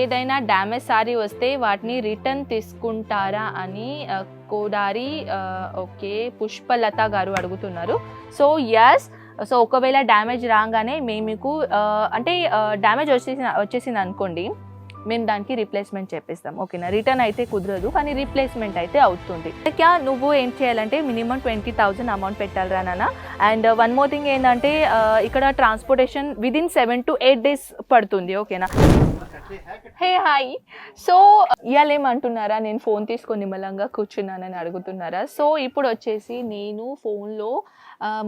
ఏదైనా damage sorry వస్తే వాటిని రిటర్న్ తీసుకుంటారా అని కోడారి ఓకే పుష్పలత గారు అడుగుతున్నారు. సో ఎస్ సో ఒకవేళ డ్యామేజ్ రాగానే మేము మీకు అంటే డ్యామేజ్ వచ్చేసి వచ్చేసింది అనుకోండి మేము దానికి రీప్లేస్మెంట్ చేపిస్తాం. ఓకేనా? రిటర్న్ అయితే కుదరదు కానీ రీప్లేస్మెంట్ అయితే అవుతుంది. క్యా నువ్వు ఏం చేయాలంటే మినిమం ట్వంటీ థౌజండ్ అమౌంట్ పెట్టాలరా నాన్న. అండ్ వన్ మోర్ థింగ్ ఏంటంటే ఇక్కడ transportation within seven to eight days పడుతుంది. ఓకేనా? Hey hi. సో ఇవాళ ఏమంటున్నారా నేను ఫోన్ తీసుకొని నిమ్మలంగా కూర్చున్నానని అడుగుతున్నారా? సో ఇప్పుడు వచ్చేసి నేను ఫోన్లో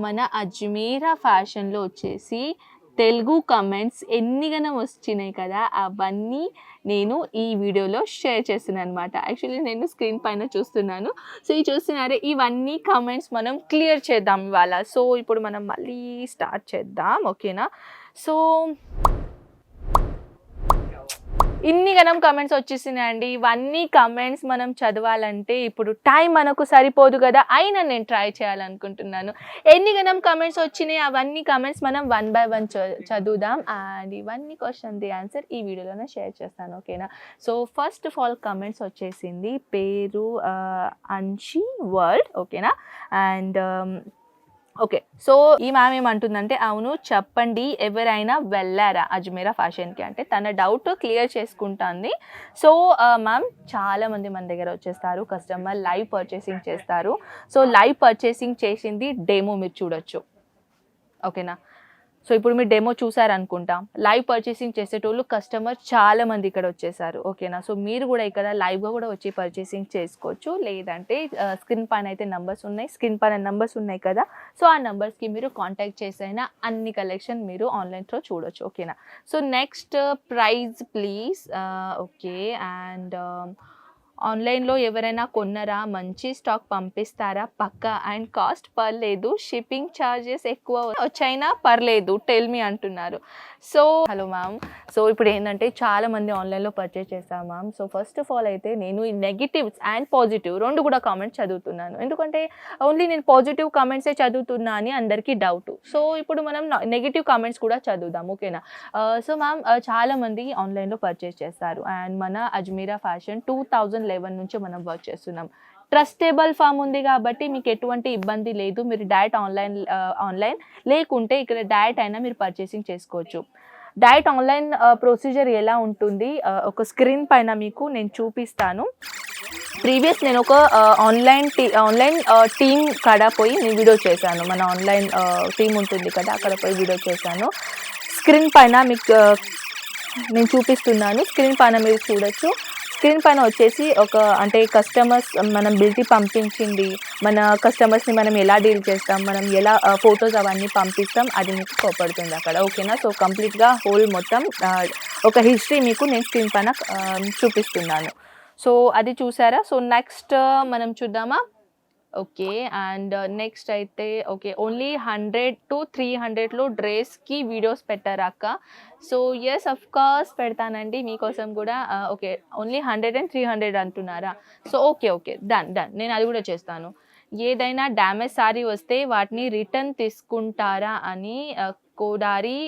మన అజ్మీరా ఫ్యాషన్లో వచ్చేసి తెలుగు కమెంట్స్ ఎన్ని వచ్చినాయి కదా అవన్నీ నేను ఈ వీడియోలో షేర్ చేస్తున్నాను అనమాట యాక్చువల్లీ నేను స్క్రీన్ పైన చూస్తున్నాను. సో ఈ చూస్తున్నారే ఇవన్నీ కమెంట్స్ మనం క్లియర్ చేద్దాం ఇవాళ. సో ఇప్పుడు మనం మళ్ళీ స్టార్ట్ చేద్దాం ఓకేనా సో ఇన్ని గనం కమెంట్స్ వచ్చేసినాయండి. ఇవన్నీ కమెంట్స్ మనం చదవాలంటే ఇప్పుడు టైం మనకు సరిపోదు కదా. అయినా నేను ట్రై చేయాలనుకుంటున్నాను. ఎన్ని గనం కమెంట్స్ వచ్చినాయి అవన్నీ కమెంట్స్ మనం వన్ బై వన్ చదువుదాం. అండ్ ఇవన్నీ క్వశ్చన్ ది ఆన్సర్ ఈ వీడియోలోనే షేర్ చేస్తాను ఓకేనా so first of all comments వచ్చేసింది. పేరు అన్షి వరల్డ్ ఓకేనా అండ్ ఓకే. సో ఈ మ్యామ్ ఏమంటుందంటే అవును చెప్పండి ఎవరైనా వెళ్ళారా అజ్మీరా ఫ్యాషన్కి? అంటే తన డౌట్ క్లియర్ చేసుకుంటుంది. సో మ్యామ్ చాలామంది మన దగ్గర వచ్చేస్తారు కస్టమర్ లైవ్ పర్చేసింగ్ చేస్తారు. సో లైవ్ పర్చేసింగ్ చేసింది డెమో మీరు చూడొచ్చు. ఓకేనా? సో ఇప్పుడు మీరు డెమో చూసారనుకుంటా. లైవ్ పర్చేసింగ్ చేసేటోళ్ళు కస్టమర్ చాలా మంది ఇక్కడ వచ్చేసారు. ఓకేనా? సో మీరు కూడా ఇక్కడ లైవ్గా కూడా వచ్చి పర్చేసింగ్ చేసుకోవచ్చు. లేదంటే స్క్రీన్ పైన అయితే నంబర్స్ ఉన్నాయి. స్క్రీన్ పైన నంబర్స్ ఉన్నాయి కదా? సో ఆ నంబర్స్కి మీరు కాంటాక్ట్ చేసైనా అన్ని కలెక్షన్ మీరు ఆన్లైన్ త్రో చూడొచ్చు. ఓకేనా? So next price please okay and ఆన్లైన్లో ఎవరైనా కొన్నారా? మంచి స్టాక్ పంపిస్తారా? పక్క? అండ్ కాస్ట్ పర్లేదు. షిప్పింగ్ ఛార్జెస్ ఎక్కువ వచ్చైనా పర్లేదు. టెల్ మీ అంటున్నారు. So hello ma'am. సో ఇప్పుడు ఏంటంటే చాలా మంది ఆన్లైన్లో పర్చేస్ చేస్తాం ma'am. So first of all అయితే నేను ఈ నెగిటివ్స్ అండ్ పాజిటివ్ రెండు కూడా కామెంట్స్ చదువుతున్నాను. ఎందుకంటే ఓన్లీ నేను పాజిటివ్ కామెంట్సే చదువుతున్నా అని అందరికీ డౌట్. సో ఇప్పుడు మనం నెగిటివ్ కామెంట్స్ కూడా చదువుదాం ఓకేనా? సో మ్యామ్ చాలా మంది ఆన్లైన్లో పర్చేస్ చేస్తారు. అండ్ మన Ajmera fashion two thousand eleven నుంచి మనం వర్క్ చేస్తున్నాం. ట్రస్టేబుల్ ఫామ్ ఉంది కాబట్టి మీకు ఎటువంటి ఇబ్బంది లేదు. మీరు డైట్ ఆన్లైన్ ఆన్లైన్ లేకుంటే ఇక్కడ డైట్ అయినా మీరు పర్చేసింగ్ చేసుకోవచ్చు. డైట్ ఆన్లైన్ ప్రొసీజర్ ఎలా ఉంటుంది? ఒక స్క్రీన్ పైన మీకు నేను చూపిస్తాను. ప్రీవియస్ నేను ఒక ఆన్లైన్ టీ ఆన్లైన్ టీమ్ కాడ పోయి నేను వీడియో చేశాను. మన ఆన్లైన్ టీం ఉంటుంది కదా అక్కడ పోయి వీడియో చేశాను. స్క్రీన్ పైన మీకు నేను చూపిస్తున్నాను. స్క్రీన్ పైన మీరు చూడొచ్చు. స్క్రీన్ పైన వచ్చేసి ఒక అంటే కస్టమర్స్ మనం బిల్టీ పంపించింది మన కస్టమర్స్ని మనం ఎలా డీల్ చేస్తాం మనం ఎలా ఫొటోస్ అవన్నీ పంపిస్తాం అది మీకు కోపడుతుంది అక్కడ. ఓకేనా సో కంప్లీట్గా హోల్ మొత్తం ఒక హిస్టరీ మీకు నేను స్క్రీన్ పైన చూపిస్తున్నాను. సో అది చూసారా? సో నెక్స్ట్ మనం చూద్దామా? ఓకే అండ్ నెక్స్ట్ అయితే okay only hundred to three హండ్రెడ్లో డ్రెస్కి వీడియోస్ పెట్టారా అక్క? సో ఎస్ అఫ్ కోర్స్ పెడతానండి. మీకోసం కూడా okay only hundred and three hundred అంటున్నారా? So okay okay done done నేను అది కూడా చేస్తాను. ఏదైనా డ్యామేజ్ సారీ వస్తే వాటిని రిటర్న్ తీసుకుంటారా అని కోడారి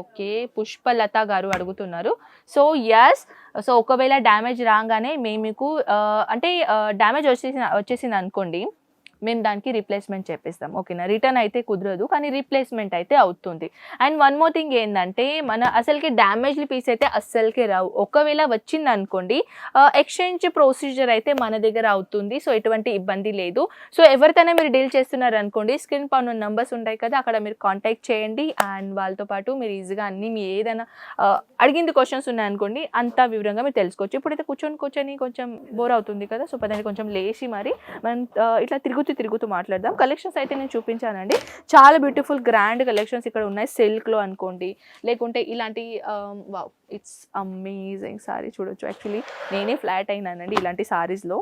ఓకే పుష్పలత గారు అడుగుతున్నారు. సో ఎస్ సో ఒకవేళ డ్యామేజ్ రాగానే మేము మీకు అంటే డ్యామేజ్ వచ్చేసి వచ్చేసింది అనుకోండి మేము దానికి రీప్లేస్మెంట్ చేపిస్తాం. ఓకేనా? రిటర్న్ అయితే కుదరదు కానీ రీప్లేస్మెంట్ అయితే అవుతుంది. అండ్ వన్ మోర్ థింగ్ ఏంటంటే మన అసలుకి డ్యామేజ్డ్ పీస్ అయితే అస్సలకే రావు. ఒకవేళ వచ్చింది అనుకోండి ఎక్స్చేంజ్ ప్రొసీజర్ అయితే మన దగ్గర అవుతుంది సో ఎటువంటి ఇబ్బంది లేదు. సో ఎవరితోనే మీరు డీల్ చేస్తున్నారు అనుకోండి స్క్రీన్ పైన నంబర్స్ ఉంటాయి కదా అక్కడ మీరు కాంటాక్ట్ చేయండి. అండ్ వాళ్ళతో పాటు మీరు ఈజీగా అన్ని మీ ఏదైనా అడిగింది క్వశ్చన్స్ ఉన్నాయనుకోండి అంత వివరంగా మీరు తెలుసుకోవచ్చు. ఇప్పుడైతే కూర్చొని కూర్చొని కొంచెం బోర్ అవుతుంది కదా సో పదండి కొంచెం లేచి మరి మనం ఇట్లా తిరుగుతూ తిరుగుతూ మాట్లాడదాం. కలెక్షన్స్ అయితే నేను చూపించానండి. చాలా బ్యూటిఫుల్ గ్రాండ్ కలెక్షన్స్ ఇక్కడ ఉన్నాయి. సిల్క్లో అనుకోండి లేకుంటే ఇలాంటి ఇట్స్ అమేజింగ్ సారీ చూడొచ్చు. యాక్చువల్లీ నేనే ఫ్లాట్ అయినానండి ఇలాంటి సారీస్లో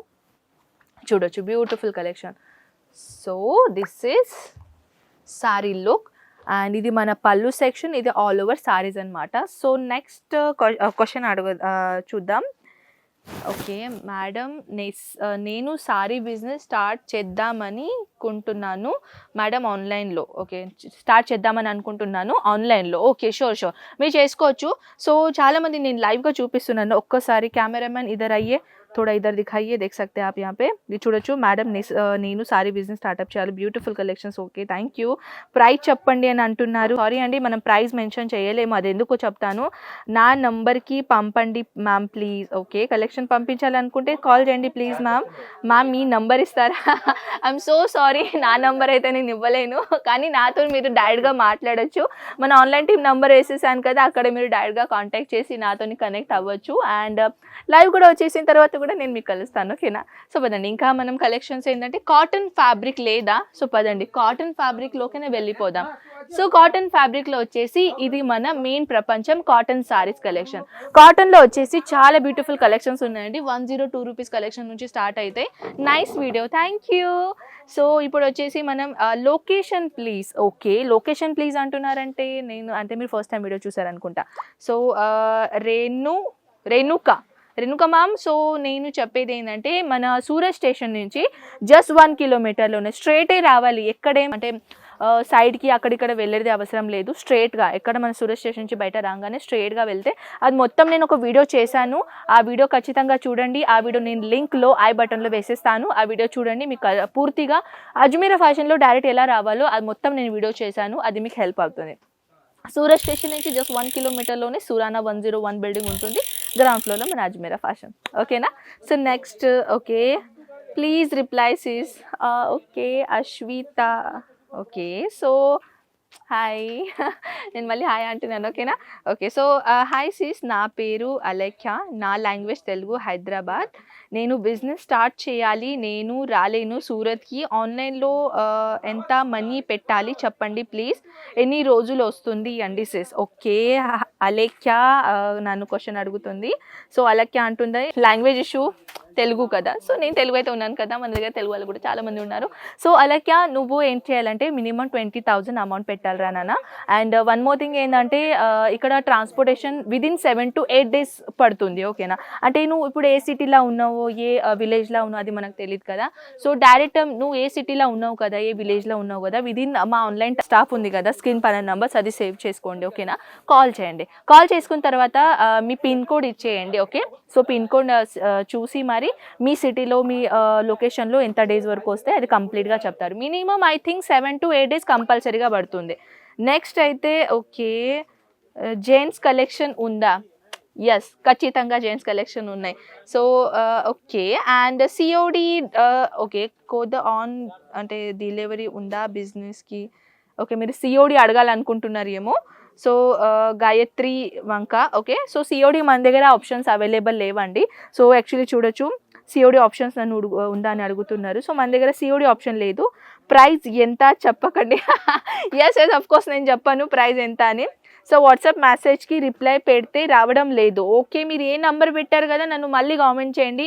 చూడొచ్చు beautiful collection so this is sari look and ఇది మన పళ్ళు సెక్షన్ ఇది ఆల్ ఓవర్ సారీస్ అన్నమాట. సో నెక్స్ట్ క్వశ్చన్ అడుగు చూద్దాం. Okay madam. నెస్- నేను సారీ బిజినెస్ స్టార్ట్ చేద్దామని అనుకుంటున్నాను మేడం ఆన్లైన్లో ఓకే స్టార్ట్ చేద్దామని అనుకుంటున్నాను ఆన్లైన్లో ఓకే షూర్ షూర్ మీరు చేసుకోవచ్చు సో చాలామంది నేను లైవ్గా చూపిస్తున్నాను ఒక్కసారి కెమెరామెన్ ఇద్దరు అయ్యే थोड़ा इधर दिखाइए देख सकते हैं आप यहाँ पे ఇది చూడొచ్చు మేడం నేను సారీ బిజినెస్ స్టార్ట్అప్ చేయాలి beautiful collections okay thank you price చెప్పండి అని అంటున్నారు సారీ అండి మనం ప్రైస్ మెన్షన్ చేయలేము అది ఎందుకో చెప్తాను నా నంబర్కి పంపండి మ్యామ్ ప్లీజ్ ఓకే కలెక్షన్ పంపించాలనుకుంటే కాల్ చేయండి ప్లీజ్ మ్యామ్ మ్యామ్ మీ నంబర్ ఇస్తారా ఐఎమ్ సో సారీ నా నంబర్ అయితే నేను ఇవ్వలేను. కానీ నాతో మీరు డైరెక్ట్గా మాట్లాడొచ్చు. మన ఆన్లైన్ టీమ్ నంబర్ వేసేసాను కదా అక్కడ మీరు డైరెక్ట్గా కాంటాక్ట్ చేసి నాతో కనెక్ట్ అవ్వచ్చు. అండ్ లైవ్ కూడా వచ్చేసిన తర్వాత కూడా నేను మీకు కలుస్తాను ఓకేనా సో పదండి. ఇంకా మనం కలెక్షన్స్ ఏంటంటే కాటన్ ఫ్యాబ్రిక్ లేదా? సో పదండి. కాటన్ ఫ్యాబ్రిక్లోకి వెళ్ళిపోదాం. సో కాటన్ ఫ్యాబ్రిక్లో వచ్చేసి ఇది మన మెయిన్ ప్రపంచం కాటన్ సారీస్ కలెక్షన్ కాటన్లో వచ్చేసి చాలా బ్యూటిఫుల్ కలెక్షన్స్ ఉన్నాయండి. One zero two rupees collection నుంచి స్టార్ట్ అయితే nice video thank you so ఇప్పుడు వచ్చేసి మనం location please okay location please అంటున్నారంటే నేను అంటే మీరు first time video చూసారనుకుంటా. So uh, Renu Renuka. Renuka ma'am so నేను చెప్పేది ఏంటంటే మన సూరత్ స్టేషన్ నుంచి జస్ట్ వన్ కిలోమీటర్లోనే స్ట్రేటే రావాలి. ఎక్కడే అంటే సైడ్కి అక్కడిక్కడ వెళ్ళేది అవసరం లేదు. స్ట్రేట్గా ఎక్కడ మన సూరత్ స్టేషన్ నుంచి బయట రాగానే స్ట్రేట్గా వెళ్తే అది మొత్తం నేను ఒక వీడియో చేశాను. ఆ వీడియో ఖచ్చితంగా చూడండి. ఆ వీడియో నేను లింక్లో ఐ బటన్లో వేసేస్తాను. ఆ వీడియో చూడండి. మీకు పూర్తిగా అజ్మీరా ఫ్యాషన్లో డైరెక్ట్ ఎలా రావాలో అది మొత్తం నేను వీడియో చేశాను. అది మీకు హెల్ప్ అవుతుంది. సూరత్ స్టేషన్ నుంచి just one కిలోమీటర్లోనే Surana one zero one building ఉంటుంది. గ్రౌండ్ ఫ్లోర్లో మన అజ్మీరా ఫ్యాషన్ ఓకేనా so next okay please reply Cs okay Ashwitha okay. So hi. నేను మళ్ళీ హాయ్ అంటున్నాను ఓకేనా? ఓకే. సో హాయ్ సిస్ నా పేరు అలేఖ్య. నా లాంగ్వేజ్ తెలుగు హైదరాబాద్. నేను బిజినెస్ స్టార్ట్ చేయాలి. నేను రాలేను సూరత్కి. ఆన్లైన్లో ఎంత మనీ పెట్టాలి చెప్పండి ప్లీజ్? ఎన్ని రోజులు వస్తుంది అండి సిస్? ఓకే. అలేఖ్య నన్ను క్వశ్చన్ అడుగుతుంది. సో అలేఖ్య అంటుంది లాంగ్వేజ్ ఇష్యూ? తెలుగు కదా. సో నేను తెలుగు అయితే ఉన్నాను కదా. మన దగ్గర తెలుగు వాళ్ళు కూడా చాలా మంది ఉన్నారు. సో అలాగే నువ్వు ఏం చేయాలంటే మినిమం ట్వంటీ థౌజండ్ అమౌంట్ పెట్టాలిరా నాన్న. అండ్ వన్ మోర్ థింగ్ ఏంటంటే ఇక్కడ transportation within seven to eight days పడుతుంది. ఓకేనా అంటే నువ్వు ఇప్పుడు ఏ సిటీలో ఉన్నావో ఏ uh, విలేజ్లో ఉన్నావు అది మనకు తెలియదు కదా. సో డైరెక్ట్ um, నువ్వు ఏ సిటీలో ఉన్నావు కదా ఏ విలేజ్లో ఉన్నావు కదా విదిన్ uh, మా ఆన్లైన్ స్టాఫ్ ఉంది కదా స్క్రీన్ పైన నంబర్స్ అది సేవ్ చేసుకోండి. ఓకేనా కాల్ చేయండి. కాల్ చేసుకున్న తర్వాత uh, మీ పిన్ కోడ్ ఇచ్చేయండి. ఓకే సో పిన్ కోడ్ చూసి మరి మీ సిటీలో మీ లొకేషన్లో ఎంత డేస్ వరకు వస్తే అది కంప్లీట్గా చెప్తారు. Minimum I think seven to eight days కంపల్సరీగా పడుతుంది. నెక్స్ట్ అయితే ఓకే జెంట్స్ కలెక్షన్ ఉందా? ఎస్ ఖచ్చితంగా జెంట్స్ కలెక్షన్ ఉన్నాయి. So okay and COD okay కోద on అంటే డెలివరీ ఉందా బిజినెస్కి? ఓకే మీరు సిఓడి అడగాలనుకుంటున్నారు ఏమో. సో గాయత్రి వంక ఓకే? సో సిఓడి మన దగ్గర ఆప్షన్స్ అవైలబుల్ లేవండి. సో యాక్చువల్లీ చూడొచ్చు. సిఓడి ఆప్షన్స్ నన్ను ఉందా అని అడుగుతున్నారు. సో మన దగ్గర సిఓడి ఆప్షన్ లేదు. ప్రైస్ ఎంత చెప్పకండి. ఎస్ ఎస్ అఫ్ కోర్స్ నేను చెప్పాను ప్రైస్ ఎంత అని. సో వాట్సాప్ మెసేజ్కి రిప్లై పెడితే రావడం లేదు. ఓకే మీరు ఏ నంబర్ పెట్టారు కదా నన్ను మళ్ళీ కామెంట్ చేయండి.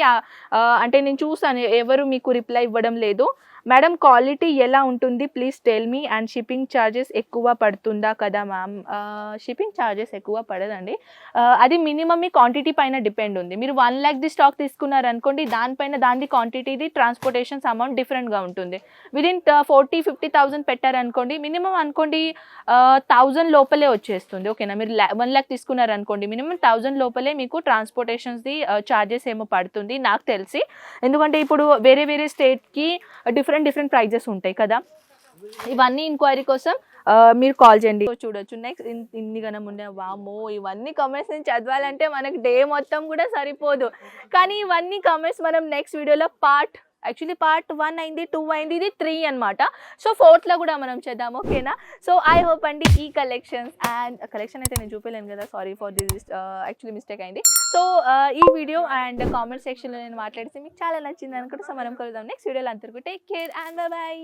అంటే నేను చూసాను ఎవరు మీకు రిప్లై ఇవ్వడం లేదు. మేడం క్వాలిటీ ఎలా ఉంటుంది? Please tell me and shipping charges ఎక్కువ పడుతుందా కదా మ్యామ్ షిప్పింగ్ ఛార్జెస్ ఎక్కువ పడదండి. Uh, అది మినిమం మీ క్వాంటిటీ పైన డిపెండ్ ఉంది. మీరు వన్ ల్యాక్ ది స్టాక్ తీసుకున్నారు అనుకోండి దానిపైన దాని క్వాంటిటీది ట్రాన్స్పోర్టేషన్స్ అమౌంట్ డిఫరెంట్గా ఉంటుంది. విదిన్ ఫోర్టీ ఫిఫ్టీ థౌసండ్ పెట్టారనుకోండి మినిమం అనుకోండి uh, థౌజండ్ లోపలే వచ్చేస్తుంది. ఓకేనా మీరు వన్ ల్యాక్ తీసుకున్నారు అనుకోండి మినిమం థౌజండ్ లోపలే మీకు ట్రాన్స్పోర్టేషన్స్ది ఛార్జెస్ uh, ఏమో పడుతుంది నాకు తెలిసి. ఎందుకంటే ఇప్పుడు వేరే వేరే స్టేట్కి డిఫరెంట్ డిఫరెంట్ ప్రైజెస్ ఉంటాయి కదా. ఇవన్నీ ఎంక్వైరీ కోసం మీరు కాల్ చేయండి. చూడొచ్చు. నెక్స్ట్ ఇన్ని గనం ఉండే వామో ఇవన్నీ కమెంట్స్ నేను చదవాలంటే మనకి డే మొత్తం కూడా సరిపోదు. కానీ ఇవన్నీ కమెంట్స్ మనం నెక్స్ట్ వీడియోలో పార్ట్ యాక్చువల్లీ పార్ట్ వన్ అయింది టూ అయింది ఇది త్రీ అనమాట సో ఫోర్త్లో కూడా మనం చేద్దాం ఓకేనా సో ఐ హోప్ అండి ఈ కలెక్షన్స్ అండ్ కలెక్షన్ అయితే నేను చూపలేను కదా sorry for this actually mistake అయింది. సో uh, ఈ వీడియో అండ్ కామెంట్ సెక్షన్లో నేను మాట్లాడితే మీకు చాలా నచ్చింది అనుకుంటే. సో మనం కలుద్దాం నెక్స్ట్ వీడియోలో అందరికీ టేక్ కేర్ అండ్ బాయ్